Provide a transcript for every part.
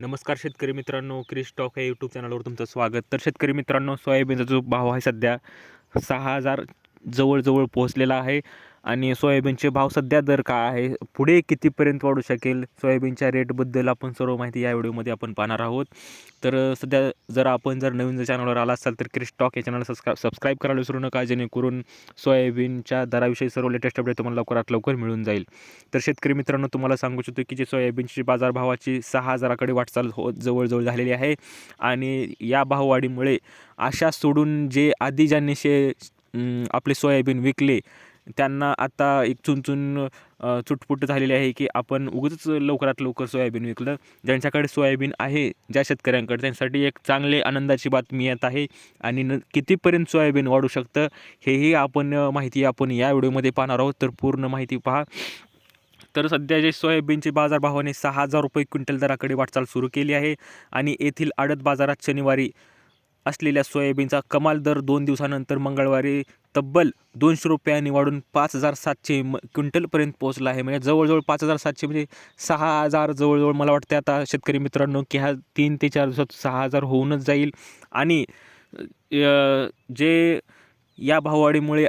नमस्कार शेतकरी मित्रांनो क्रिस्टॉक या यूट्यूब चॅनलवर तुमचं स्वागत. तर शेतकरी मित्रांनो सोयाबीनचा जो भाव आहे सध्या सहा हजार जवळजवळ पोहोचलेला आहे. आणि सोयाबीनचे भाव सध्या दर काय आहे? पुढे कितीपर्यंत वाढू शकेल? सोयाबीनच्या रेटबद्दल आपण सर्व माहिती या व्हिडिओमध्ये आपण पाहणार आहोत. तर सध्या जर आपण जर नवीन जर चॅनलवर आला असाल तर क्रिस्टॉक या चॅनल सबस्क्राईब सबस्क्राईब करायला विसरू नका जेणेकरून सोयाबीनच्या दराविषयी सर्व लेटेस्ट अपडेट तुम्हाला लवकरात लवकर मिळून जाईल. तर शेतकरी मित्रांनो तुम्हाला सांगू इच्छितो की जे सोयाबीनची बाजारभावाची सहा हजाराकडे वाटचाल हो जवळजवळ झालेली आहे. आणि या भाववाढीमुळे आशा सोडून जे आधी ज्यांनी शे आपले सोयाबीन विकले त्यांना आता एक चुनचुन चुटपुट झालेली आहे की आपण उगाचच लवकरात लवकर सोयाबीन विकलं. ज्यांच्याकडे सोयाबीन आहे ज्या शेतकऱ्यांकडे त्यांच्यासाठी एक चांगले आनंदाची बातमी येत आहे. आणि न कितीपर्यंत सोयाबीन वाढू शकतं हेही आपण माहिती आपण या व्हिडिओमध्ये पाहणार आहोत. तर पूर्ण माहिती पहा. तर सध्या जे सोयाबीनचे बाजारभावाने सहा हजार रुपये क्विंटल दराकडे वाटचाल सुरू केली आहे. आणि येथील आडत बाजारात शनिवारी असलेल्या सोयाबीनचा कमाल दर दोन दिवसानंतर मंगळवारी तब्बल दोनशे रुपयांनी वाढून पाच हजार सातशे म क्विंटलपर्यंत पोहोचला आहे. म्हणजे जवळजवळ पाच हजार सातशे म्हणजे सहा हजार जवळजवळ मला वाटते आता शेतकरी मित्रांनो की ह्या तीन ते चार दिवसात सहा हजार होऊनच जाईल. आणि जे या भाववाढीमुळे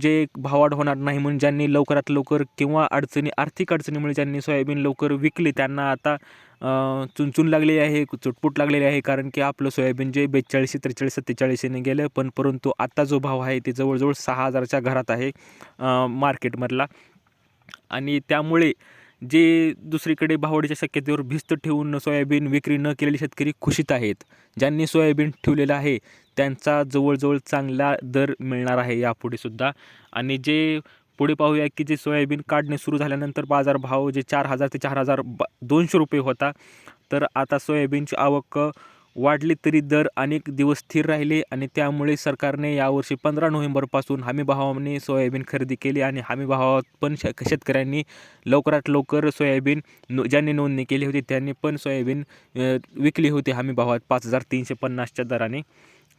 जे भाववाढ होणार नाही म्हणून ज्यांनी लवकरात लवकर किंवा अडचणी आर्थिक अडचणीमुळे ज्यांनी सोयाबीन लवकर विकली त्यांना आता चुनचुन लागलेली आहे चुटपुट लागलेली आहे कारण की आपलं सोयाबीन जे बेचाळीसशे त्रेचाळीस सत्तेचाळीसने गेलं पण परंतु आत्ता जो भाव आहे ते जवळजवळ सहा हजारच्या घरात आहे मार्केटमधला. आणि त्यामुळे जे दुसरीकडे भावडीच्या शक्यतेवर भिस्त ठेवून सोयाबीन विक्री न केलेले शेतकरी खुशीत आहेत. ज्यांनी सोयाबीन ठेवलेलं आहे त्यांचा जवळजवळ चांगला दर मिळणार आहे यापुढे सुद्धा. आणि जे पुढे पाहूया की जे सोयाबीन काढणे सुरू झाल्यानंतर बाजारभाव जे चार हजार ते चार हजार ब दोनशे रुपये होता तर आता सोयाबीनची आवक वाढले तरी दर अनेक दिवस स्थिर राहिले आणि त्यामुळे सरकारने यावर्षी पंधरा नोव्हेंबरपासून हमीभावाने सोयाबीन खरेदी केली आणि हमीभावात पण श शेतकऱ्यांनी लवकरात लवकर सोयाबीन नो ज्यांनी नोंदणी केली होती त्यांनी पण सोयाबीन विकली होती हमीभावात पाच हजार तीनशे पन्नासच्या दराने.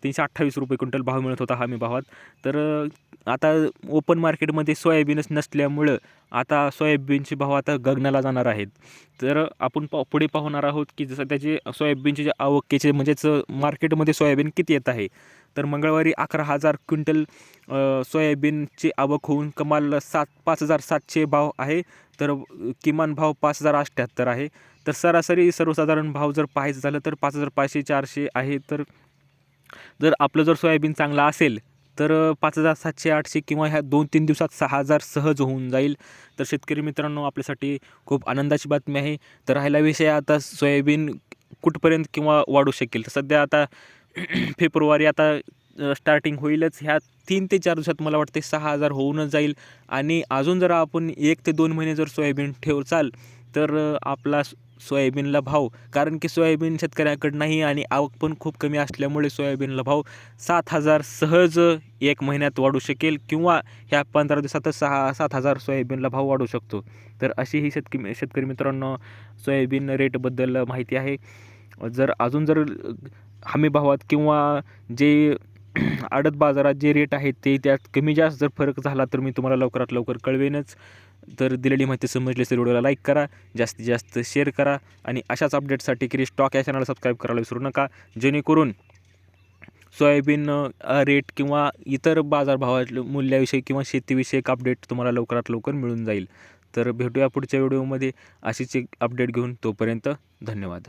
तीनशे अठ्ठावीस रुपये क्विंटल भाव मिळत होता हमी भावात. तर आता ओपन मार्केटमध्ये सोयाबीनच नसल्यामुळं आता सोयाबीनचे भाव आता गगनाला जाणार आहेत. तर आपण पा पुढे पाहणार आहोत की जसं त्याचे सोयाबीनचे जे आवकेचे म्हणजेच मार्केटमध्ये सोयाबीन किती येत आहे. तर मंगळवारी अकरा हजार क्विंटल सोयाबीनची आवक होऊन कमाल सात पाच हजार सातशे भाव आहे. तर किमान भाव पाच हजार अठ्ठ्याहत्तर आहे. तर सरासरी सर्वसाधारण भाव जर पाहायचं झालं तर पाच हजार पाचशे चारशे आहे. तर जर आपलं जर सोयाबीन चांगला असेल तर पाच हजार सातशे आठशे किंवा ह्या दोन तीन दिवसात सहा हजार सहज होऊन जाईल. तर शेतकरी मित्रांनो आपल्यासाठी खूप आनंदाची बातमी आहे. तर राहिला विषय आता सोयाबीन कुठपर्यंत किंवा वाढू शकेल? तर सध्या आता फेब्रुवारी आता स्टार्टिंग होईलच. ह्या तीन ते चार दिवसात मला वाटते सहा हजार होऊनच जाईल. आणि अजून जर आपण एक ते दोन महिने जर सोयाबीन ठेवचाल तर आपला सोयाबीनला भाव कारण की सोयाबीन शेतकऱ्याकडं नाही आणि आवक पण खूप कमी असल्यामुळे सोयाबीनला भाव सात हजार सहज एक महिन्यात वाढू शकेल किंवा ह्या पंधरा दिवसातच सहा सात हजार सोयाबीनला भाव वाढू शकतो. तर अशी ही शेतकरी शेतकरी मित्रांनो सोयाबीन रेटबद्दल माहिती आहे. जर अजून जर हमी भावात किंवा जे आडत बाजारात जे रेट आहेत ते त्यात कमी जास्त जर फरक झाला तर मी तुम्हाला लवकरात लवकर कळवेनच. तर दिलेली माहिती समजली असेल व्हिडिओला लाईक करा जास्तीत जास्त शेअर करा आणि अशाच अपडेटसाठी क्रिश स्टॉक या चॅनलला सबस्क्राईब करायला विसरू नका. जेणेकरून सोयाबीन रेट किंवा इतर बाजारभावा मूल्याविषयी किंवा शेतीविषयक अपडेट तुम्हाला लवकरात लवकर मिळून जाईल. तर भेटूया पुढच्या व्हिडिओमध्ये अशीच एक अपडेट घेऊन तोपर्यंत धन्यवाद.